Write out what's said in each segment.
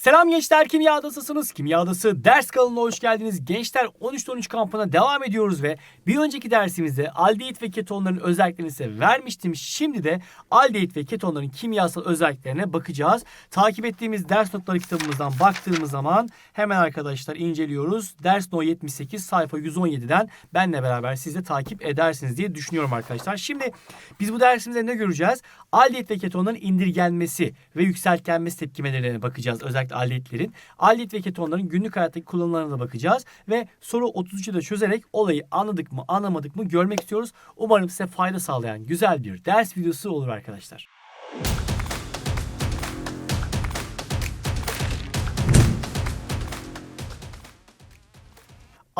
Selam gençler Kimya Adası'sınız. Kimya Adası ders kanalına hoş geldiniz. Gençler 13'te 13 kampına devam ediyoruz ve bir önceki dersimizde aldehit ve ketonların özelliklerini size vermiştim. Şimdi de aldehit ve ketonların kimyasal özelliklerine bakacağız. Takip ettiğimiz ders notları kitabımızdan baktığımız zaman hemen arkadaşlar inceliyoruz. Ders no 78 sayfa 117'den benle beraber siz de takip edersiniz diye düşünüyorum arkadaşlar. Şimdi biz bu dersimizde ne göreceğiz? Aldehit ve ketonların indirgenmesi ve yükseltgenmesi tepkimelerine bakacağız. Özellikle aldehitlerin. Aldehit ve ketonların günlük hayattaki kullanımlarına da bakacağız. Ve soru 33'ü de çözerek olayı anladık mı anlamadık mı görmek istiyoruz. Umarım size fayda sağlayan güzel bir ders videosu olur arkadaşlar.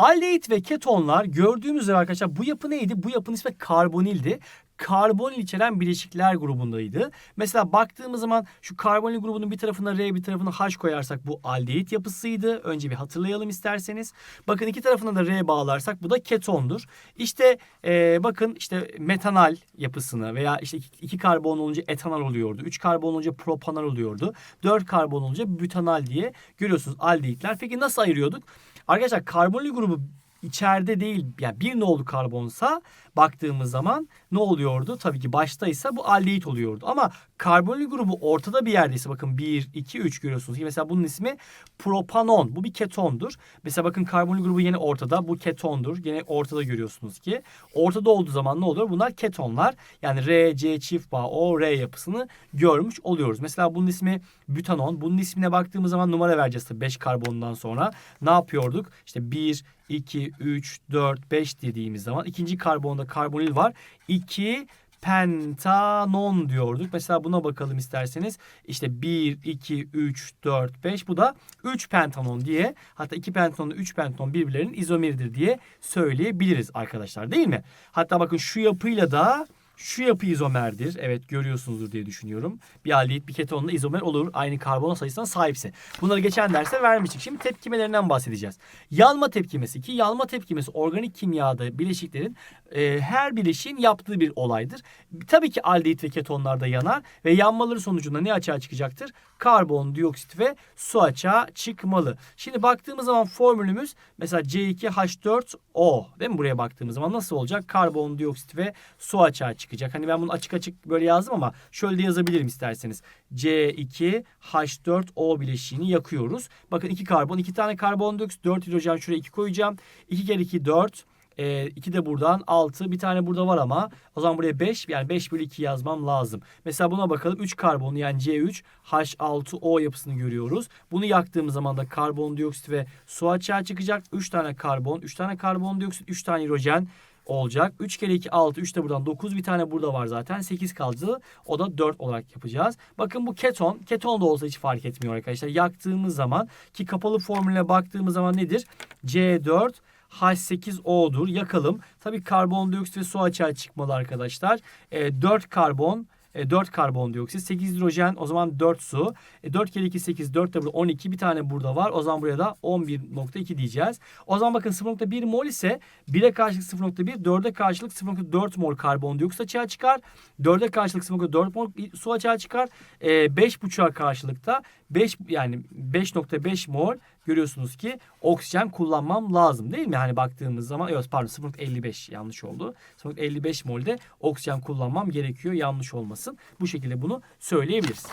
Aldehit ve ketonlar gördüğümüz üzere arkadaşlar bu yapı neydi? Bu yapının ismi karbonildi. Karbonil içeren bileşikler grubundaydı. Mesela baktığımız zaman şu karbonil grubunun bir tarafına R bir tarafına H koyarsak bu aldehit yapısıydı. Önce bir hatırlayalım isterseniz. Bakın iki tarafına da R bağlarsak bu da ketondur. İşte ee, bakın işte metanal yapısını veya işte iki karbon olunca etanal oluyordu. Üç karbon olunca propanal oluyordu. Dört karbon olunca butanal diye görüyorsunuz aldehitler. Peki nasıl ayırıyorduk? Arkadaşlar karbonil grubu içeride değil yani bir nolu karbonsa baktığımız zaman ne oluyordu? Tabii ki baştaysa bu aldehit oluyordu. Ama karbonil grubu ortada bir yerdeyse bakın 1, 2, 3 görüyorsunuz. Mesela bunun ismi propanon. Bu bir ketondur. Mesela bakın karbonil grubu yine ortada. Bu ketondur. Yine ortada görüyorsunuz ki. Ortada olduğu zaman ne oluyor? Bunlar ketonlar. Yani R, C çift bağ, O, R yapısını görmüş oluyoruz. Mesela bunun ismi butanon. Bunun ismine baktığımız zaman numara vereceğiz tabii 5 karbondan sonra. Ne yapıyorduk? İşte 1, 2, 3, 4, 5 dediğimiz zaman ikinci karbonda karbonil var. 2 pentanon diyorduk. Mesela buna bakalım isterseniz. İşte 1, 2, 3, 4, 5 bu da 3 pentanon diye hatta 2 pentanon 3 pentanon birbirlerinin izomeridir diye söyleyebiliriz arkadaşlar değil mi? Hatta bakın şu yapıyla da şu yapı izomerdir. Evet görüyorsunuzdur diye düşünüyorum. Bir aldehit bir ketonla izomer olur. Aynı karbon sayısına sahipse. Bunları geçen derste vermiştik. Şimdi tepkimelerinden bahsedeceğiz. Yanma tepkimesi ki yanma tepkimesi organik kimyada bileşiklerin e, her bileşiğin yaptığı bir olaydır. Tabii ki aldehit ve ketonlar da yanar ve yanmaları sonucunda ne açığa çıkacaktır? Karbondioksit ve su açığa çıkmalı. Şimdi baktığımız zaman formülümüz mesela C2H4O değil mi? Buraya baktığımız zaman nasıl olacak? Karbondioksit ve su açığa çıkacak. Hani ben bunu açık açık böyle yazdım ama şöyle de yazabilirim isterseniz. C2H4O bileşiğini yakıyoruz. Bakın iki karbon, iki tane karbondioksit, 4 hidrojen şuraya 2 koyacağım. 2 kere 2 4. E, 2 de buradan 6. Bir tane burada var ama o zaman buraya 5 yani 5 bölü 2 yazmam lazım. Mesela buna bakalım 3 karbon yani C3 H6O yapısını görüyoruz. Bunu yaktığımız zaman da karbondioksit ve su açığa çıkacak. 3 tane karbon, 3 tane karbondioksit, 3 tane hidrojen olacak. 3 kere 2 6. 3 de buradan 9. Bir tane burada var zaten. 8 kaldı. O da 4 olarak yapacağız. Bakın bu keton. Keton da olsa hiç fark etmiyor arkadaşlar. Yaktığımız zaman ki kapalı formüle baktığımız zaman nedir? C4 H8O'dur. Yakalım. Tabii karbondioksit ve su açığa çıkmalı arkadaşlar. E, 4 karbon e, 4 karbondioksit, 8 hidrojen o zaman 4 su. E, 4 kere 2 8, 4 de burada 12 bir tane burada var. O zaman buraya da 11.2 diyeceğiz. O zaman bakın 0.1 mol ise 1'e karşılık 0.1, 4'e karşılık 0.4 mol karbondioksit açığa çıkar. 4'e karşılık 0.4 mol su açığa çıkar. E, 5.5'a karşılıkta 5 yani 5.5 mol görüyorsunuz ki oksijen kullanmam lazım değil mi? Hani baktığımız zaman evet pardon 0.55 yanlış oldu. 0.55 molde oksijen kullanmam gerekiyor yanlış olmasın. Bu şekilde bunu söyleyebiliriz.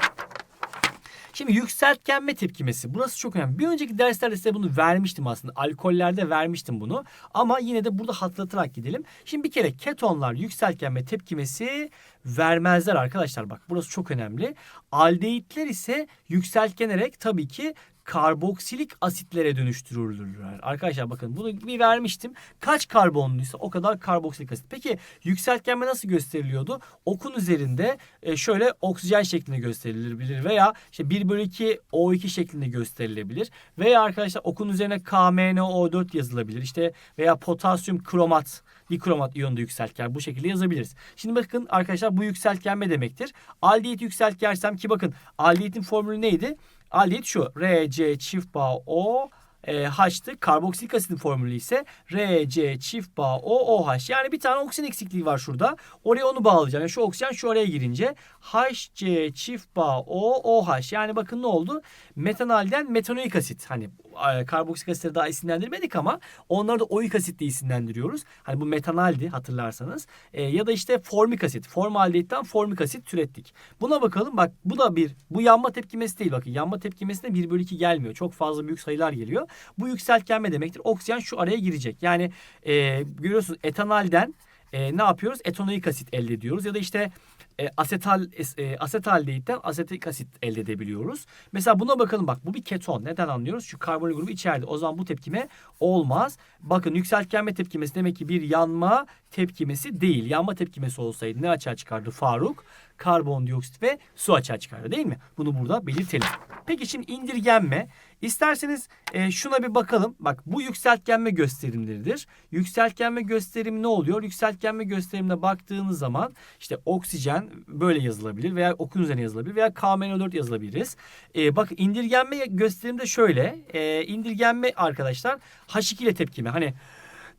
Şimdi yükseltgenme tepkimesi. Burası çok önemli. Bir önceki derslerde size bunu vermiştim aslında. Alkollerde vermiştim bunu. Ama yine de burada hatırlatarak gidelim. Şimdi bir kere ketonlar yükseltgenme tepkimesi vermezler arkadaşlar. Bak burası çok önemli. Aldehitler ise yükseltgenerek tabii ki karboksilik asitlere dönüştürülürler. Arkadaşlar bakın bunu bir vermiştim. Kaç karbonluysa o kadar karboksilik asit. Peki yükseltgenme nasıl gösteriliyordu? Okun üzerinde e, şöyle oksijen şeklinde gösterilebilir veya işte 1 bölü 2 O2 şeklinde gösterilebilir. Veya arkadaşlar okun üzerine KMNO4 yazılabilir. İşte veya potasyum kromat dikromat iyonda yükseltgen bu şekilde yazabiliriz. Şimdi bakın arkadaşlar bu yükseltgenme demektir. Aldehit yükseltgersem ki bakın aldehitin formülü neydi? Aldehit şu. RC çift bağ O e, H'tı. Karboksilik asitin formülü ise RC çift bağ O OH. Yani bir tane oksijen eksikliği var şurada. Oraya onu bağlayacağım. Yani şu oksijen şu araya girince HC çift bağ O OH. Yani bakın ne oldu? Metanalden metanoik asit. Hani e, karboksik asitleri daha isimlendirmedik ama onları da oik asit diye isimlendiriyoruz. Hani bu metanaldi hatırlarsanız. E, ya da işte formik asit. Formaldehitten formik asit türettik. Buna bakalım. Bak bu da bir bu yanma tepkimesi değil. Bakın yanma tepkimesine 1 bölü 2 gelmiyor. Çok fazla büyük sayılar geliyor. Bu yükseltgenme demektir. Oksijen şu araya girecek. Yani e, görüyorsunuz etanalden e, ne yapıyoruz? Etanoik asit elde ediyoruz. Ya da işte e, asetal e, asetaldehitten asetik asit elde edebiliyoruz. Mesela buna bakalım bak bu bir keton. Neden anlıyoruz? Şu karbon grubu içeride. O zaman bu tepkime olmaz. Bakın yükseltgenme tepkimesi demek ki bir yanma tepkimesi değil. Yanma tepkimesi olsaydı ne açığa çıkardı Faruk? Karbondioksit ve su açığa çıkardı değil mi? Bunu burada belirtelim. Peki şimdi indirgenme. İsterseniz e, şuna bir bakalım. Bak bu yükseltgenme gösterimleridir. Yükseltgenme gösterim ne oluyor? Yükseltgenme gösterimine baktığınız zaman işte oksijen böyle yazılabilir veya okun üzerine yazılabilir veya KMNO4 yazılabiliriz. E, bak indirgenme gösterimde şöyle. E, indirgenme arkadaşlar H2 ile tepkime. Hani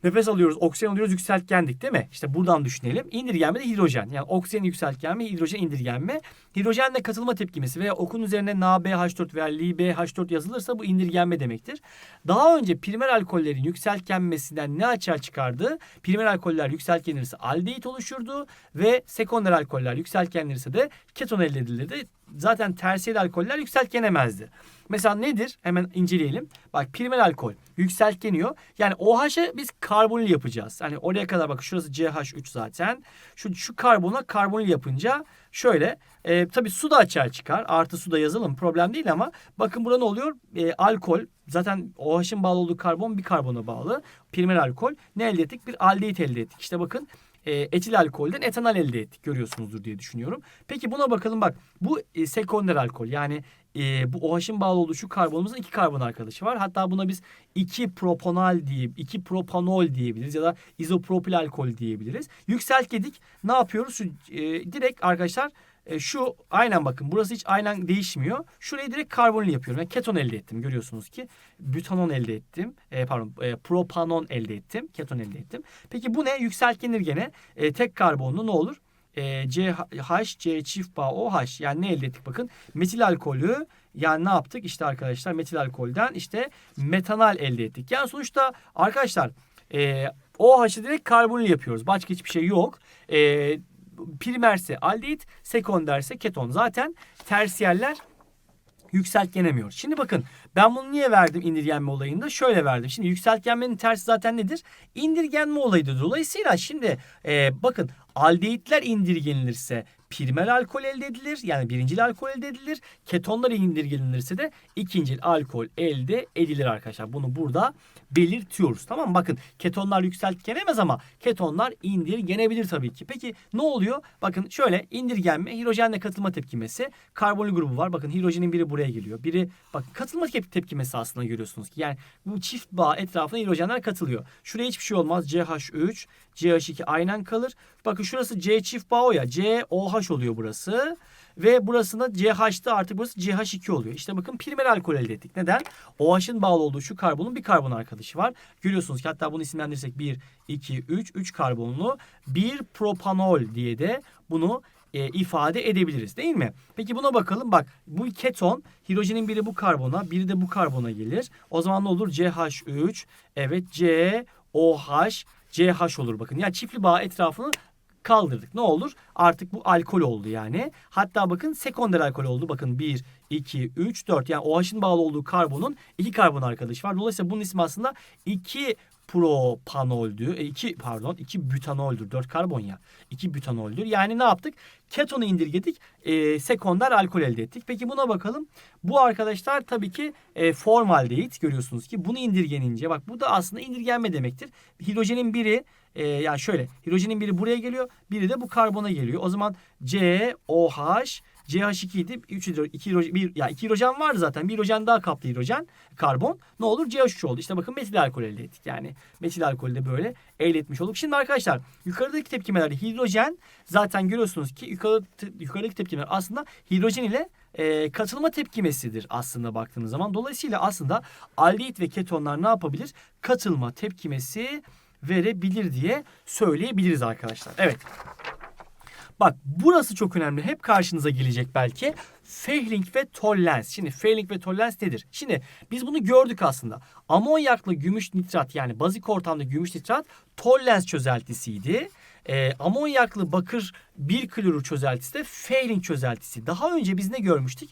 Nefes alıyoruz, oksijen alıyoruz, yükseltgendik değil mi? İşte buradan düşünelim. İndirgenme de hidrojen. Yani oksijen yükseltgenme, hidrojen indirgenme. Hidrojenle katılma tepkimesi veya okun üzerine NaBH4 veya LiBH4 yazılırsa bu indirgenme demektir. Daha önce primer alkollerin yükseltgenmesinden ne açığa çıkardı? Primer alkoller yükseltgenirse aldehit oluşurdu ve sekonder alkoller yükseltgenirse de keton elde edilirdi. Zaten tersiyel alkoller yükseltgenemezdi. Mesela nedir? Hemen inceleyelim. Bak primer alkol yükseltgeniyor. Yani OH'ı biz karbonil yapacağız. Hani oraya kadar bak şurası CH3 zaten. Şu, şu karbona karbonil yapınca şöyle e, tabii su da açığa çıkar. Artı su da yazalım problem değil ama bakın burada ne oluyor? E, alkol zaten OH'ın bağlı olduğu karbon bir karbona bağlı. Primer alkol ne elde ettik? Bir aldehit elde ettik. İşte bakın e, etil alkolden etanol elde ettik görüyorsunuzdur diye düşünüyorum. Peki buna bakalım bak bu e, sekonder alkol yani e, bu OH'ın bağlı olduğu şu karbonumuzun iki karbon arkadaşı var. Hatta buna biz iki propanol diye iki propanol diyebiliriz ya da izopropil alkol diyebiliriz. Yükseltgedik ne yapıyoruz? E, direkt arkadaşlar e, şu aynen bakın burası hiç aynen değişmiyor. Şurayı direkt karbonil yapıyorum. Yani keton elde ettim görüyorsunuz ki. Butanon elde ettim. E, pardon e, propanon elde ettim. Keton elde ettim. Peki bu ne? Yükseltgenir gene. E, tek karbonlu ne olur? E, CH, C çift bağ OH. Yani ne elde ettik bakın. Metil alkolü yani ne yaptık? İşte arkadaşlar metil alkolden işte metanal elde ettik. Yani sonuçta arkadaşlar e, OH'ı direkt karbonil yapıyoruz. Başka hiçbir şey yok. E, primerse aldehit, sekonderse keton. Zaten tersiyerler yükseltgenemiyor. Şimdi bakın ben bunu niye verdim indirgenme olayında? Şöyle verdim. Şimdi yükseltgenmenin tersi zaten nedir? İndirgenme olayıdır. Dolayısıyla şimdi e, bakın aldehitler indirgenilirse primer alkol elde edilir. Yani birincil alkol elde edilir. Ketonlar indirgenilirse de ikincil alkol elde edilir arkadaşlar. Bunu burada belirtiyoruz. Tamam mı? Bakın ketonlar yükseltgenemez ama ketonlar indirgenebilir tabii ki. Peki ne oluyor? Bakın şöyle indirgenme hidrojenle katılma tepkimesi. Karbonil grubu var. Bakın hidrojenin biri buraya geliyor. Biri bak katılma tepkimesi aslında görüyorsunuz ki. Yani bu çift bağ etrafına hidrojenler katılıyor. Şuraya hiçbir şey olmaz. CH3, CH2 aynen kalır. Bakın şurası C çift bağ o ya. COH oluyor burası. Ve burasında CH'da artık burası CH2 oluyor. İşte bakın primer alkol elde ettik. Neden? OH'ın bağlı olduğu şu karbonun bir karbon arkadaşı var. Görüyorsunuz ki hatta bunu isimlendirirsek 1, 2, 3, 3 karbonlu bir propanol diye de bunu e, ifade edebiliriz değil mi? Peki buna bakalım. Bak bu keton hidrojenin biri bu karbona biri de bu karbona gelir. O zaman ne olur? CH3 evet COH CH olur bakın. Yani çiftli bağ etrafını kaldırdık. Ne olur? Artık bu alkol oldu yani. Hatta bakın sekonder alkol oldu. Bakın 1, 2, 3, 4. Yani OH'ın bağlı olduğu karbonun iki karbon arkadaşı var. Dolayısıyla bunun ismi aslında 2 propanoldü. E, iki pardon iki butanoldür. Dört karbon ya. iki butanoldür. Yani ne yaptık? Ketonu indirgedik. E, sekonder alkol elde ettik. Peki buna bakalım. Bu arkadaşlar tabii ki e, formaldehit görüyorsunuz ki bunu indirgenince bak bu da aslında indirgenme demektir. Hidrojenin biri e, yani şöyle hidrojenin biri buraya geliyor. Biri de bu karbona geliyor. O zaman COH CH2 idi. 3 hidro, 2 hidrojen, bir, yani 2 hidrojen vardı zaten. Bir hidrojen daha kaplı hidrojen, karbon. Ne olur? CH3 oldu. İşte bakın metil alkol elde ettik. Yani metil alkolü de böyle elde etmiş olduk. Şimdi arkadaşlar yukarıdaki tepkimelerde hidrojen zaten görüyorsunuz ki yukarı, yukarıdaki tepkimeler aslında hidrojen ile e, katılma tepkimesidir aslında baktığınız zaman. Dolayısıyla aslında aldehit ve ketonlar ne yapabilir? Katılma tepkimesi verebilir diye söyleyebiliriz arkadaşlar. Evet. Bak burası çok önemli. Hep karşınıza gelecek belki. Fehling ve Tollens. Şimdi Fehling ve Tollens nedir? Şimdi biz bunu gördük aslında. Amonyaklı gümüş nitrat yani bazik ortamda gümüş nitrat Tollens çözeltisiydi. E, amonyaklı bakır bir klorür çözeltisi de Fehling çözeltisi. Daha önce biz ne görmüştük?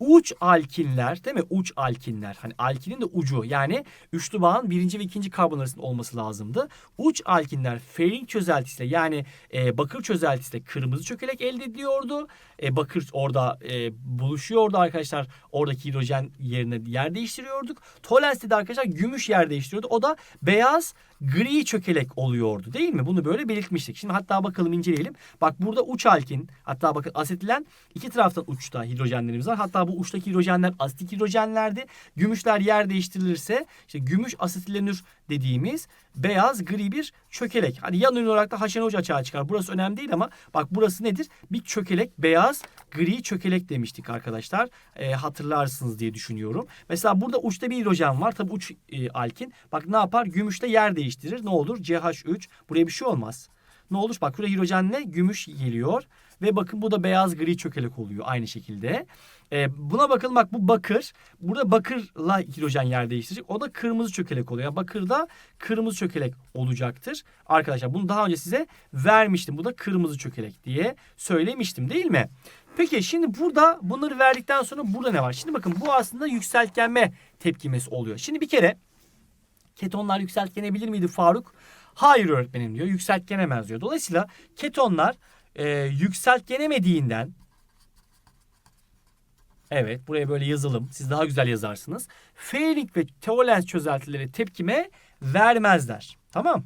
Uç alkinler değil mi? Uç alkinler. Hani alkinin de ucu yani üçlü bağın birinci ve ikinci karbon arasında olması lazımdı. Uç alkinler Fehling çözeltisiyle yani e, bakır çözeltisiyle kırmızı çökelek elde ediliyordu. E, bakır orada e, buluşuyordu arkadaşlar. Oradaki hidrojen yerine yer değiştiriyorduk. Tolens'te de arkadaşlar gümüş yer değiştiriyordu. O da beyaz gri çökelek oluyordu değil mi? Bunu böyle belirtmiştik. Şimdi hatta bakalım inceleyelim. Bak burada uç alkin hatta bakın asetilen iki taraftan uçta hidrojenlerimiz var. Hatta bu uçtaki hidrojenler asitik hidrojenlerdi. Gümüşler yer değiştirilirse işte gümüş asetilenür dediğimiz beyaz gri bir çökelek. Hani yan ürün olarak da HNO açığa çıkar. Burası önemli değil ama bak burası nedir? Bir çökelek beyaz gri çökelek demiştik arkadaşlar. E, hatırlarsınız diye düşünüyorum. Mesela burada uçta bir hidrojen var. Tabii uç e, alkin. Bak ne yapar? Gümüşle yer değiştirir. Ne olur? CH3. Buraya bir şey olmaz. Ne olur? Bak buraya hidrojenle gümüş geliyor. Ve bakın bu da beyaz gri çökelek oluyor aynı şekilde. E, buna bakın bak bu bakır. Burada bakırla hidrojen yer değiştirecek. O da kırmızı çökelek oluyor. Yani bakırda kırmızı çökelek olacaktır. Arkadaşlar bunu daha önce size vermiştim. Bu da kırmızı çökelek diye söylemiştim değil mi? Peki şimdi burada bunları verdikten sonra burada ne var? Şimdi bakın bu aslında yükseltgenme tepkimesi oluyor. Şimdi bir kere ketonlar yükseltgenebilir miydi Faruk? Hayır öğretmenim diyor. Yükseltgenemez diyor. Dolayısıyla ketonlar e, yükseltgenemediğinden Evet buraya böyle yazalım. Siz daha güzel yazarsınız. Fehling ve Tollens çözeltileri tepkime vermezler. Tamam.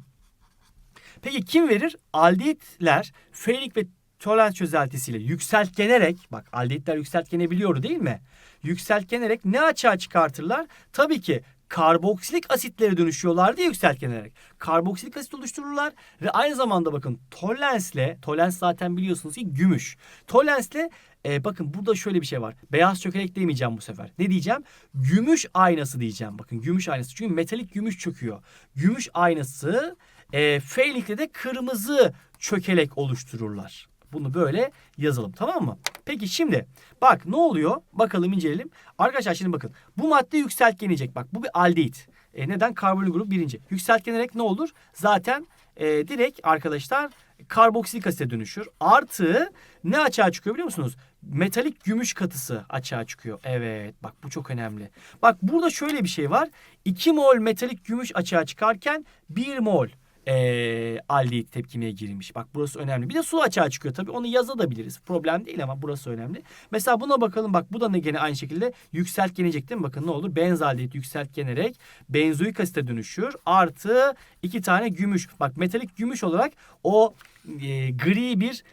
Peki kim verir? Aldehitler Fehling ve Tollens çözeltisiyle yükseltgenerek bak aldehitler yükseltgenebiliyordu değil mi? Yükseltgenerek ne açığa çıkartırlar? Tabii ki karboksilik asitlere dönüşüyorlardı yükseltgenerek. Karboksilik asit oluştururlar ve aynı zamanda bakın Tollens'le, Tollens zaten biliyorsunuz ki gümüş. Tollens'le e, bakın burada şöyle bir şey var. Beyaz çökelek demeyeceğim bu sefer. Ne diyeceğim? Gümüş aynası diyeceğim. Bakın gümüş aynası. Çünkü metalik gümüş çöküyor. Gümüş aynası e, Feylik'te de kırmızı çökelek oluştururlar. Bunu böyle yazalım tamam mı? Peki şimdi bak ne oluyor? Bakalım inceleyelim. Arkadaşlar şimdi bakın. Bu madde yükseltgenecek. Bak bu bir aldehit. E, neden? Karbonil grubu birinci. Yükseltgenerek ne olur? Zaten e, direkt arkadaşlar karboksilik asite dönüşür. Artı ne açığa çıkıyor biliyor musunuz? Metalik gümüş katısı açığa çıkıyor. Evet bak bu çok önemli. Bak burada şöyle bir şey var. 2 mol metalik gümüş açığa çıkarken 1 mol e, aldehit tepkimeye girmiş. Bak burası önemli. Bir de su açığa çıkıyor tabii. Onu yazabiliriz. Problem değil ama burası önemli. Mesela buna bakalım. Bak bu da ne gene aynı şekilde yükseltgenecek değil mi? Bakın ne olur? Benzaldehit yükseltgenerek benzoik asite dönüşüyor. Artı iki tane gümüş. Bak metalik gümüş olarak o e, gri bir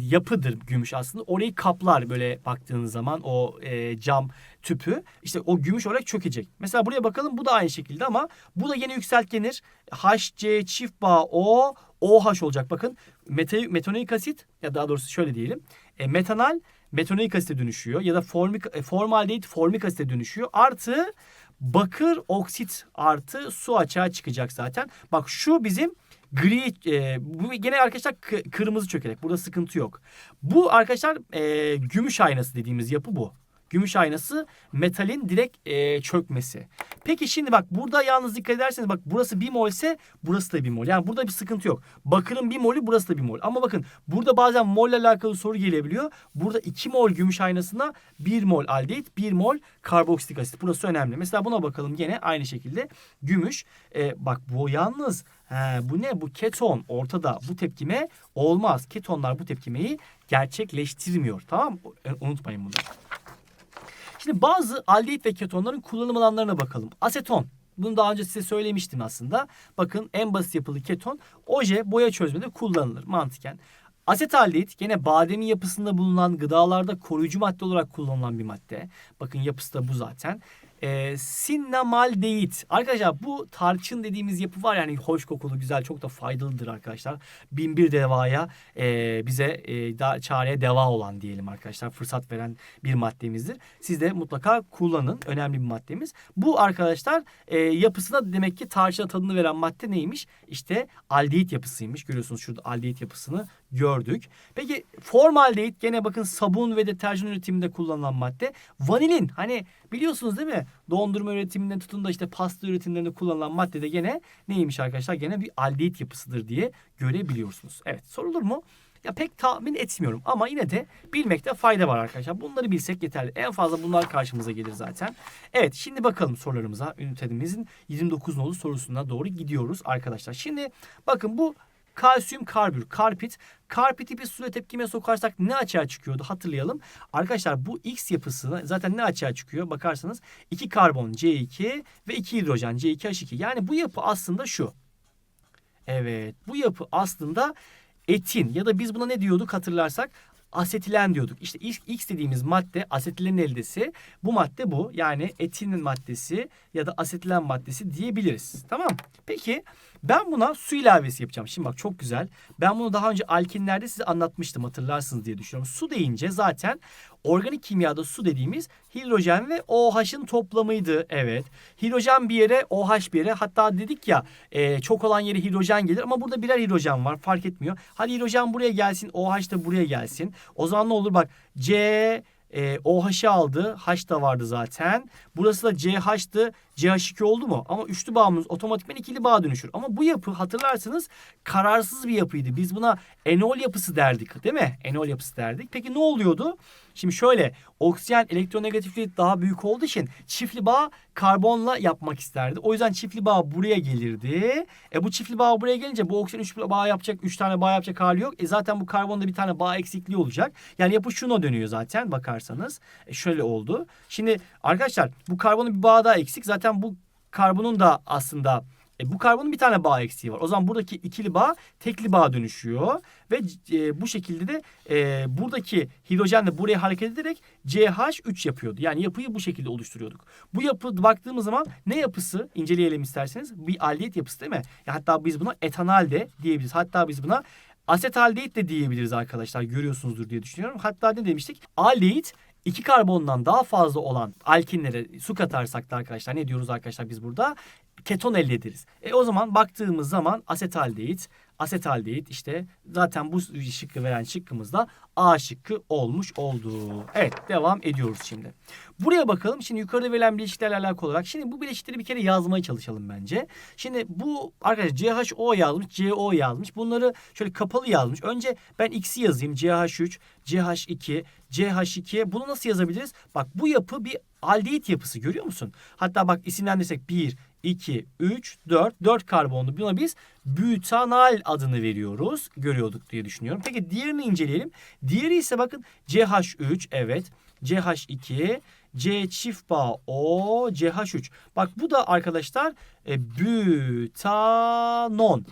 yapıdır gümüş aslında. Orayı kaplar böyle baktığınız zaman o e, cam tüpü. İşte o gümüş olarak çökecek. Mesela buraya bakalım bu da aynı şekilde ama bu da yine yükseltgenir. HC çift bağ O OH olacak. Bakın meta, metonik asit ya daha doğrusu şöyle diyelim. E, metanal metonik asite dönüşüyor ya da formik, e, formaldehit formik asite dönüşüyor. Artı bakır oksit artı su açığa çıkacak zaten. Bak şu bizim gri e, bu gene arkadaşlar kırmızı çökelek. Burada sıkıntı yok. Bu arkadaşlar e, gümüş aynası dediğimiz yapı bu. Gümüş aynası metalin direkt e, çökmesi. Peki şimdi bak burada yalnız dikkat ederseniz bak burası bir mol ise burası da bir mol. Yani burada bir sıkıntı yok. Bakırın bir molü burası da bir mol. Ama bakın burada bazen molle alakalı soru gelebiliyor. Burada 2 mol gümüş aynasına 1 mol aldehit 1 mol karboksilik asit. Burası önemli. Mesela buna bakalım gene aynı şekilde gümüş. E, bak bu yalnız He, bu ne? Bu keton ortada. Bu tepkime olmaz. Ketonlar bu tepkimeyi gerçekleştirmiyor. Tamam? Unutmayın bunu. Şimdi bazı aldehit ve ketonların kullanım alanlarına bakalım. Aseton. Bunu daha önce size söylemiştim aslında. Bakın en basit yapılı keton oje boya çözmede kullanılır mantıken. Asetaldehit gene bademin yapısında bulunan gıdalarda koruyucu madde olarak kullanılan bir madde. Bakın yapısı da bu zaten. Ee, sinnamaldehit. Arkadaşlar bu tarçın dediğimiz yapı var yani hoş kokulu güzel çok da faydalıdır arkadaşlar. Bin bir devaya e, bize e, da, çareye deva olan diyelim arkadaşlar. Fırsat veren bir maddemizdir. Siz de mutlaka kullanın. Önemli bir maddemiz. Bu arkadaşlar e, yapısına demek ki tarçına tadını veren madde neymiş? İşte aldehit yapısıymış. Görüyorsunuz şurada aldehit yapısını gördük. Peki formaldehit gene bakın sabun ve deterjan üretiminde kullanılan madde. Vanilin hani biliyorsunuz değil mi? Dondurma üretiminden tutun da işte pasta üretimlerinde kullanılan madde de gene neymiş arkadaşlar? Gene bir aldehit yapısıdır diye görebiliyorsunuz. Evet sorulur mu? Ya pek tahmin etmiyorum ama yine de bilmekte fayda var arkadaşlar. Bunları bilsek yeterli. En fazla bunlar karşımıza gelir zaten. Evet şimdi bakalım sorularımıza. Ünitemizin 29 nolu sorusuna doğru gidiyoruz arkadaşlar. Şimdi bakın bu kalsiyum karbür, karpit. Karpiti bir suya tepkime sokarsak ne açığa çıkıyordu hatırlayalım. Arkadaşlar bu X yapısına zaten ne açığa çıkıyor bakarsanız 2 karbon C2 ve 2 hidrojen C2H2. Yani bu yapı aslında şu. Evet bu yapı aslında etin ya da biz buna ne diyorduk hatırlarsak asetilen diyorduk. İşte X dediğimiz madde asetilen eldesi. Bu madde bu. Yani etinin maddesi ya da asetilen maddesi diyebiliriz. Tamam Peki ben buna su ilavesi yapacağım. Şimdi bak çok güzel. Ben bunu daha önce alkinlerde size anlatmıştım hatırlarsınız diye düşünüyorum. Su deyince zaten organik kimyada su dediğimiz hidrojen ve OH'ın toplamıydı. Evet. Hidrojen bir yere, OH bir yere. Hatta dedik ya e, çok olan yere hidrojen gelir ama burada birer hidrojen var. Fark etmiyor. Hadi hidrojen buraya gelsin, OH da buraya gelsin. O zaman ne olur bak C e, OH'ı aldı. H da vardı zaten. Burası da CH'tı. CH2 oldu mu? Ama üçlü bağımız otomatikman ikili bağ dönüşür. Ama bu yapı hatırlarsınız kararsız bir yapıydı. Biz buna enol yapısı derdik değil mi? Enol yapısı derdik. Peki ne oluyordu? Şimdi şöyle oksijen elektronegatifliği daha büyük olduğu için çiftli bağ karbonla yapmak isterdi. O yüzden çiftli bağ buraya gelirdi. E bu çiftli bağ buraya gelince bu oksijen üçlü bağ yapacak, üç tane bağ yapacak hali yok. E zaten bu karbonda bir tane bağ eksikliği olacak. Yani yapı şuna dönüyor zaten bakarsanız. E şöyle oldu. Şimdi arkadaşlar bu karbonun bir bağı daha eksik. Zaten bu karbonun da aslında e, bu karbonun bir tane bağ eksiği var. O zaman buradaki ikili bağ tekli bağ dönüşüyor. Ve e, bu şekilde de e, buradaki hidrojen de buraya hareket ederek CH3 yapıyordu. Yani yapıyı bu şekilde oluşturuyorduk. Bu yapı baktığımız zaman ne yapısı inceleyelim isterseniz. Bir aldehit yapısı değil mi? Ya hatta biz buna etanal de diyebiliriz. Hatta biz buna asetaldehit de diyebiliriz arkadaşlar. Görüyorsunuzdur diye düşünüyorum. Hatta ne demiştik? Aldehit iki karbondan daha fazla olan alkinlere su katarsak da arkadaşlar ne diyoruz arkadaşlar biz burada? Keton elde ederiz. E o zaman baktığımız zaman asetaldehit, asetaldehit işte zaten bu şıkkı veren şıkkımız da A şıkkı olmuş oldu. Evet devam ediyoruz şimdi. Buraya bakalım. Şimdi yukarıda verilen bileşiklerle alakalı olarak. Şimdi bu bileşikleri bir kere yazmaya çalışalım bence. Şimdi bu arkadaşlar CHO yazmış, CO yazmış. Bunları şöyle kapalı yazmış. Önce ben X'i yazayım. CH3, CH2, CH2. Bunu nasıl yazabiliriz? Bak bu yapı bir aldehit yapısı görüyor musun? Hatta bak isimlendirsek 1, 2, 3, 4. 4 karbonlu buna biz butanal adını veriyoruz. Görüyorduk diye düşünüyorum. Peki diğerini inceleyelim. Diğeri ise bakın CH3 evet. CH2, C çift bağ O, CH3. Bak bu da arkadaşlar e, butanon.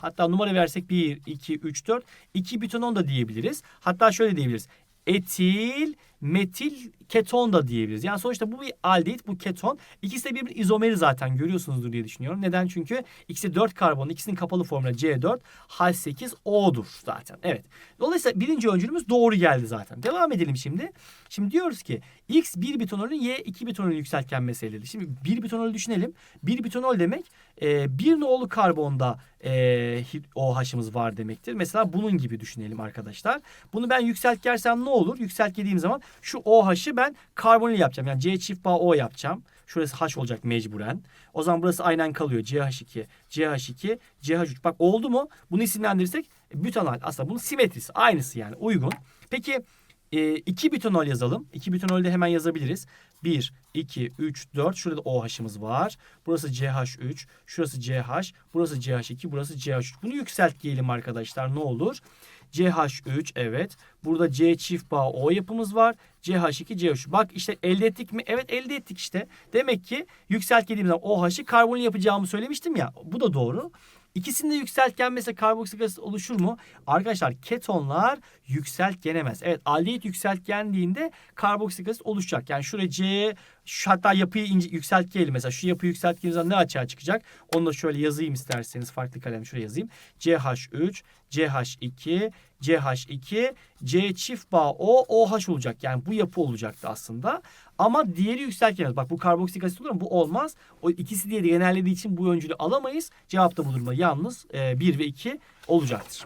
Hatta numara versek 1, 2, 3, 4. 2 butanon da diyebiliriz. Hatta şöyle diyebiliriz. Etil metil keton da diyebiliriz. Yani sonuçta bu bir aldehit, bu keton. İkisi de birbirinin izomeri zaten görüyorsunuzdur diye düşünüyorum. Neden? Çünkü ikisi 4 karbon, ikisinin kapalı formülü C4, H8O'dur zaten. Evet. Dolayısıyla birinci öncülümüz doğru geldi zaten. Devam edelim şimdi. Şimdi diyoruz ki X 1 bitonolün Y 2 bitonolün yükseltgen meseleli. Şimdi 1 bitonol düşünelim. 1 bitonol demek e, bir nolu karbonda e, OH'ımız var demektir. Mesela bunun gibi düşünelim arkadaşlar. Bunu ben yükseltgersem ne olur? Yükseltgediğim zaman şu OH'ı ben karbonil yapacağım. Yani C çift bağ O yapacağım. Şurası H olacak mecburen. O zaman burası aynen kalıyor. CH2, CH2, CH3. Bak oldu mu? Bunu isimlendirirsek butanol. Aslında bunun simetrisi. Aynısı yani uygun. Peki e, iki butanol yazalım. İki butanol de hemen yazabiliriz. 1, 2, 3, 4. Şurada OH'ımız var. Burası CH3. Şurası CH. Burası CH2. Burası CH3. Bunu yükseltgeyelim arkadaşlar. Ne olur? CH3 evet. Burada C çift bağ O yapımız var. CH2 CH3. Bak işte elde ettik mi? Evet elde ettik işte. Demek ki yükseltgediğimiz zaman OH'ı karbonil yapacağımı söylemiştim ya. Bu da doğru. İkisinde yükseltgen mesela karboksil asit oluşur mu? Arkadaşlar ketonlar yükseltgenemez. Evet aldehit yükseltgendiğinde karboksil asit oluşacak. Yani şuraya C şu hatta yapıyı ince, yükseltgeyelim mesela. Şu yapıyı zaman ne açığa çıkacak? Onu da şöyle yazayım isterseniz farklı kalem şuraya yazayım. CH3, CH2, CH2, C çift bağ O, OH olacak. Yani bu yapı olacaktı aslında. Ama diğeri yükseltgenemez. Bak bu karboksil asit olur mu? Bu olmaz. O ikisi diye de genellediği için bu öncülü alamayız. Cevap da bu durumda yalnız 1 ve 2 olacaktır.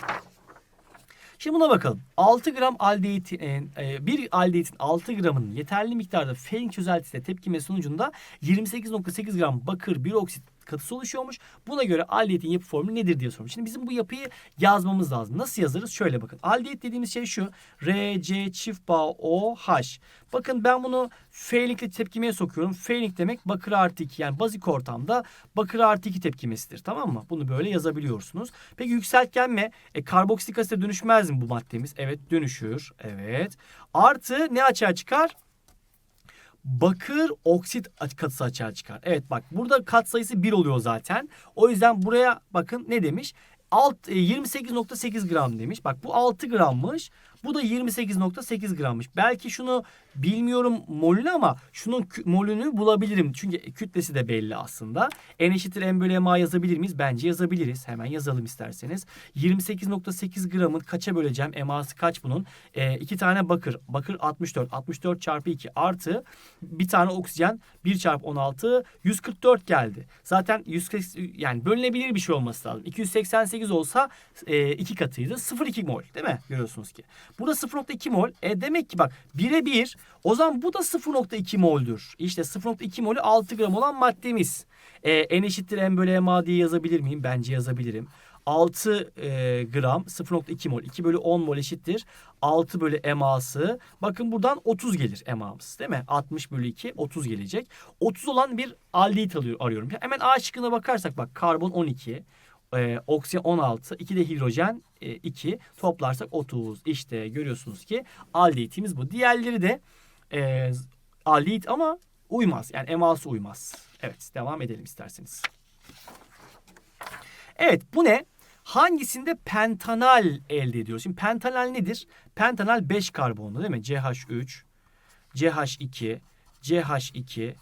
Şimdi buna bakalım. 6 gram aldehidin, e, bir aldehidin 6 gramının yeterli miktarda Fein çözeltisine tepkime sonucunda 28.8 gram bakır bir oksit katısı oluşuyormuş. Buna göre aldehidin yapı formülü nedir diye sormuş. Şimdi bizim bu yapıyı yazmamız lazım. Nasıl yazarız? Şöyle bakın. Aldehit dediğimiz şey şu. RC çift bağ OH. Bakın ben bunu F'likle tepkimeye sokuyorum. F'lik demek bakır artı 2 yani bazik ortamda bakır artı 2 tepkimesidir. Tamam mı? Bunu böyle yazabiliyorsunuz. Peki yükseltgenme e, karboksik asite dönüşmez mi bu maddemiz? Evet dönüşür. Evet. Artı ne açığa çıkar? Bakır oksit katısı açığa çıkar. Evet bak burada kat sayısı 1 oluyor zaten. O yüzden buraya bakın ne demiş? Alt 28.8 gram demiş. Bak bu 6 grammış. Bu da 28.8 grammış. Belki şunu bilmiyorum molünü ama şunun molünü bulabilirim. Çünkü kütlesi de belli aslında. N eşittir M bölü MA yazabilir miyiz? Bence yazabiliriz. Hemen yazalım isterseniz. 28.8 gramın kaça böleceğim? MA'sı kaç bunun? E, iki tane bakır. Bakır 64. 64 çarpı 2 artı bir tane oksijen 1 çarpı 16 144 geldi. Zaten 140 yani bölünebilir bir şey olması lazım. 288 olsa e, iki katıydı. 0,2 mol değil mi? Görüyorsunuz ki. Burada 0.2 mol. E demek ki bak 1'e 1. O zaman bu da 0.2 moldür. İşte 0.2 molü 6 gram olan maddemiz. E, N eşittir M bölü MA diye yazabilir miyim? Bence yazabilirim. 6 e, gram 0.2 mol 2 bölü 10 mol eşittir 6 bölü MA'sı bakın buradan 30 gelir MA'mız değil mi 60 bölü 2 30 gelecek 30 olan bir aldehit arıyorum hemen A şıkkına bakarsak bak karbon 12 e, oksijen 16, 2 de hidrojen e, 2 toplarsak 30. İşte görüyorsunuz ki aldehitimiz bu. Diğerleri de e, aldehit ama uymaz. Yani eması uymaz. Evet devam edelim isterseniz. Evet bu ne? Hangisinde pentanal elde ediyoruz? Şimdi pentanal nedir? Pentanal 5 karbonlu değil mi? CH3, CH2, CH2,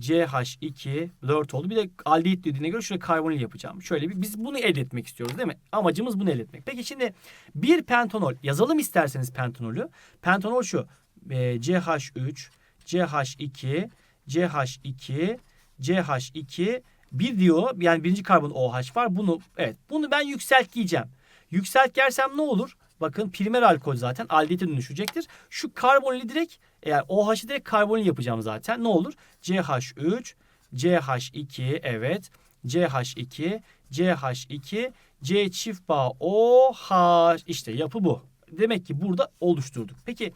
CH2 4 oldu. Bir de aldehit dediğine göre şuraya karbonil yapacağım. Şöyle bir biz bunu elde etmek istiyoruz değil mi? Amacımız bunu elde etmek. Peki şimdi bir pentanol yazalım isterseniz pentanolü. Pentanol şu. E, CH3, CH2, CH2, CH2 bir diyor yani birinci karbon OH var. Bunu evet bunu ben yükseltgeyeceğim. Yükseltgersem ne olur? Bakın primer alkol zaten aldehite dönüşecektir. Şu karbonili direkt eğer OH'ı direkt karbonil yapacağım zaten. Ne olur? CH3, CH2 evet. CH2, CH2, C çift bağ OH. İşte yapı bu. Demek ki burada oluşturduk. Peki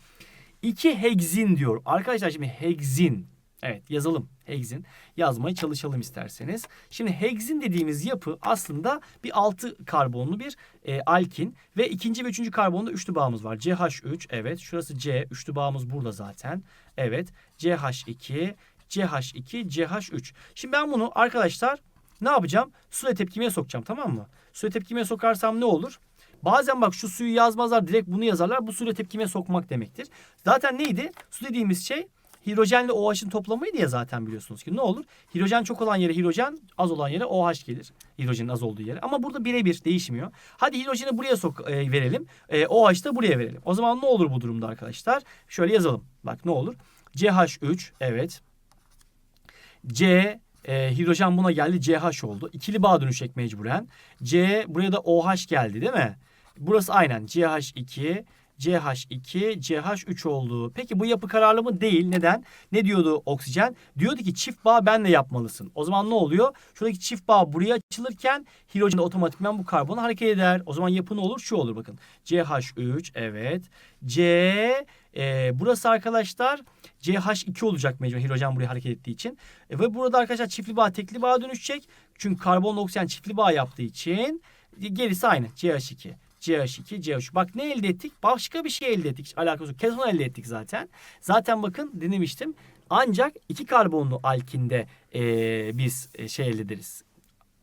2 hegzin diyor. Arkadaşlar şimdi hegzin Evet yazalım hegzin. Yazmaya çalışalım isterseniz. Şimdi hegzin dediğimiz yapı aslında bir altı karbonlu bir e, alkin. Ve ikinci ve üçüncü karbonda üçlü bağımız var. CH3 evet şurası C. Üçlü bağımız burada zaten. Evet CH2, CH2, CH3. Şimdi ben bunu arkadaşlar ne yapacağım? Suya tepkimeye sokacağım tamam mı? Suya tepkimeye sokarsam ne olur? Bazen bak şu suyu yazmazlar direkt bunu yazarlar. Bu suyla tepkimeye sokmak demektir. Zaten neydi? Su dediğimiz şey hidrojenle OH'ın toplamıydı ya zaten biliyorsunuz ki. Ne olur? Hidrojen çok olan yere hidrojen, az olan yere OH gelir. Hidrojenin az olduğu yere. Ama burada birebir değişmiyor. Hadi hidrojeni buraya sok e, verelim. E, OH da buraya verelim. O zaman ne olur bu durumda arkadaşlar? Şöyle yazalım. Bak ne olur? CH3 evet. C e, hidrojen buna geldi CH oldu. İkili bağ dönüşecek mecburen. C buraya da OH geldi değil mi? Burası aynen CH2 CH2, CH3 oldu. Peki bu yapı kararlı mı? Değil. Neden? Ne diyordu oksijen? Diyordu ki çift bağ benle yapmalısın. O zaman ne oluyor? Şuradaki çift bağ buraya açılırken hidrojen de otomatikman bu karbonu hareket eder. O zaman yapı ne olur? Şu olur bakın. CH3 evet. C e, burası arkadaşlar CH2 olacak mecbur hidrojen buraya hareket ettiği için. E, ve burada arkadaşlar çiftli bağ tekli bağ dönüşecek. Çünkü karbonla oksijen çiftli bağ yaptığı için gerisi aynı CH2. CH2, CH3. Bak ne elde ettik? Başka bir şey elde ettik. Alakası yok. Keton elde ettik zaten. Zaten bakın denemiştim. Ancak iki karbonlu alkinde e, biz e, şey elde ederiz.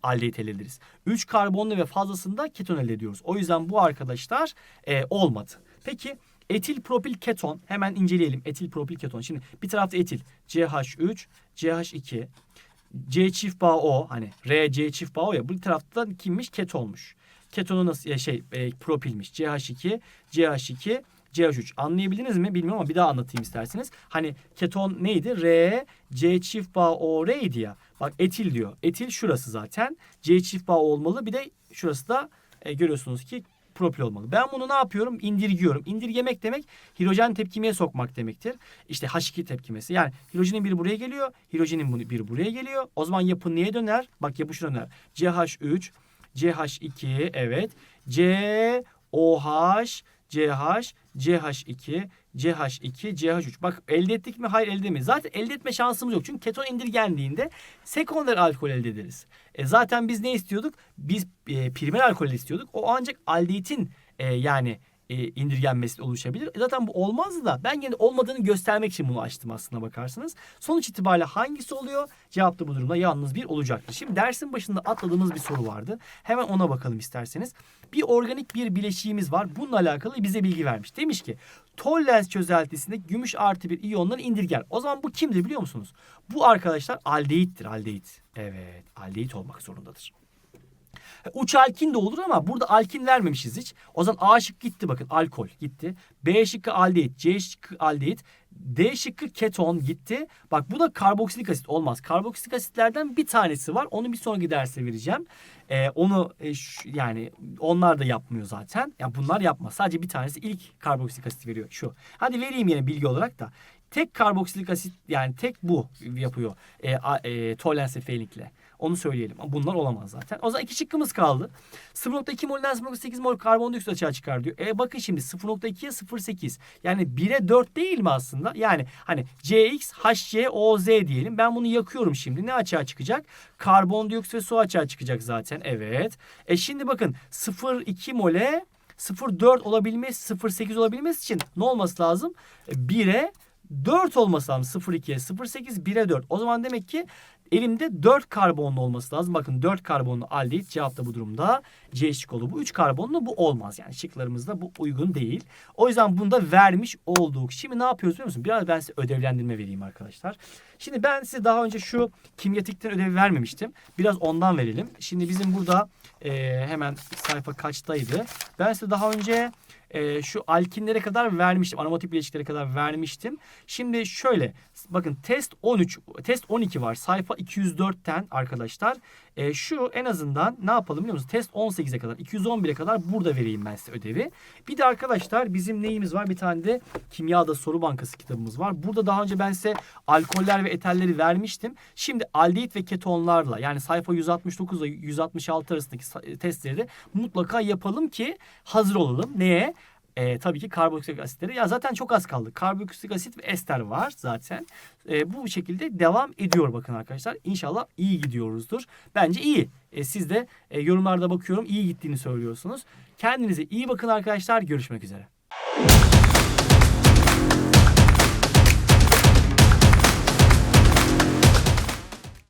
aldehit elde ederiz. 3 karbonlu ve fazlasında keton elde ediyoruz. O yüzden bu arkadaşlar e, olmadı. Peki etil propil keton hemen inceleyelim. Etil propil keton. Şimdi bir tarafta etil CH3, CH2, C çift bağ O hani R C çift bağ O ya bu tarafta kimmiş? Ketonmuş. Ketonu nasıl şey e, propilmiş. CH2, CH2, CH3 anlayabildiniz mi bilmiyorum ama bir daha anlatayım isterseniz. Hani keton neydi? R, C çift bağ O, R'ydi ya. Bak etil diyor. Etil şurası zaten. C çift bağ olmalı. Bir de şurası da e, görüyorsunuz ki propil olmalı. Ben bunu ne yapıyorum? İndirgiyorum. İndirgemek demek hidrojen tepkimeye sokmak demektir. İşte H2 tepkimesi. Yani hidrojenin biri buraya geliyor. Hidrojenin biri buraya geliyor. O zaman yapı neye döner? Bak yapı şu döner. CH3, CH2 evet. C, OH, CH, CH2, CH2, CH3. Bak elde ettik mi? Hayır elde edemeyiz. Zaten elde etme şansımız yok. Çünkü keton indirgendiğinde sekonder alkol elde ederiz. E zaten biz ne istiyorduk? Biz e, primer alkol istiyorduk. O ancak aldehitin e, yani e, indirgenmesi oluşabilir. E zaten bu olmazdı da ben yine olmadığını göstermek için bunu açtım aslına bakarsanız. Sonuç itibariyle hangisi oluyor? Cevap da bu durumda yalnız bir olacaktır. Şimdi dersin başında atladığımız bir soru vardı. Hemen ona bakalım isterseniz. Bir organik bir bileşiğimiz var. Bununla alakalı bize bilgi vermiş. Demiş ki Tollens çözeltisinde gümüş artı bir iyonları indirger. O zaman bu kimdir biliyor musunuz? Bu arkadaşlar aldehittir aldehit. Evet aldehit olmak zorundadır. Uç alkin de olur ama burada alkin vermemişiz hiç. O zaman A şıkkı gitti bakın alkol gitti. B şıkkı aldehit, C şıkkı aldehit, D şıkkı keton gitti. Bak bu da karboksilik asit olmaz. Karboksilik asitlerden bir tanesi var. Onu bir sonraki derse vereceğim. Ee, onu e, şu- yani onlar da yapmıyor zaten. Ya bunlar yapmaz. Sadece bir tanesi ilk karboksilik asit veriyor şu. Hadi vereyim yine bilgi olarak da. Tek karboksilik asit yani tek bu yapıyor. E, a, e. Onu söyleyelim. Ama bunlar olamaz zaten. O zaman iki şıkkımız kaldı. 0.2 molden 0.8 mol karbondioksit açığa çıkar diyor. E bakın şimdi 0.2'ye 0.8. Yani 1'e 4 değil mi aslında? Yani hani CX, HC, OZ diyelim. Ben bunu yakıyorum şimdi. Ne açığa çıkacak? Karbondioksit ve su açığa çıkacak zaten. Evet. E şimdi bakın 0.2 mole 0.4 olabilmesi, 0.8 olabilmesi için ne olması lazım? 1'e 4 olması lazım. 0.2'ye 0.8, 1'e 4. O zaman demek ki elimde 4 karbonlu olması lazım. Bakın 4 karbonlu aldehit cevap da bu durumda C şık. Bu 3 karbonlu bu olmaz. Yani şıklarımızda bu uygun değil. O yüzden bunu da vermiş olduk. Şimdi ne yapıyoruz biliyor musun? Biraz ben size ödevlendirme vereyim arkadaşlar. Şimdi ben size daha önce şu kimyatikten ödevi vermemiştim. Biraz ondan verelim. Şimdi bizim burada e, hemen sayfa kaçtaydı? Ben size daha önce e, şu alkinlere kadar vermiştim. Aromatik bileşiklere kadar vermiştim. Şimdi şöyle bakın test 13, test 12 var. Sayfa 204'ten arkadaşlar. E, şu en azından ne yapalım biliyor musunuz? Test 18'e kadar, 211'e kadar burada vereyim ben size ödevi. Bir de arkadaşlar bizim neyimiz var? Bir tane de kimyada soru bankası kitabımız var. Burada daha önce ben size alkoller ve eterleri vermiştim. Şimdi aldehit ve ketonlarla yani sayfa 169 ile 166 arasındaki testleri de mutlaka yapalım ki hazır olalım. Neye? Ee, tabii ki karboksit asitleri. Ya zaten çok az kaldı. Karboksit asit ve ester var zaten. Ee, bu şekilde devam ediyor bakın arkadaşlar. İnşallah iyi gidiyoruzdur. Bence iyi. Ee, siz de e, yorumlarda bakıyorum iyi gittiğini söylüyorsunuz. Kendinize iyi bakın arkadaşlar. Görüşmek üzere.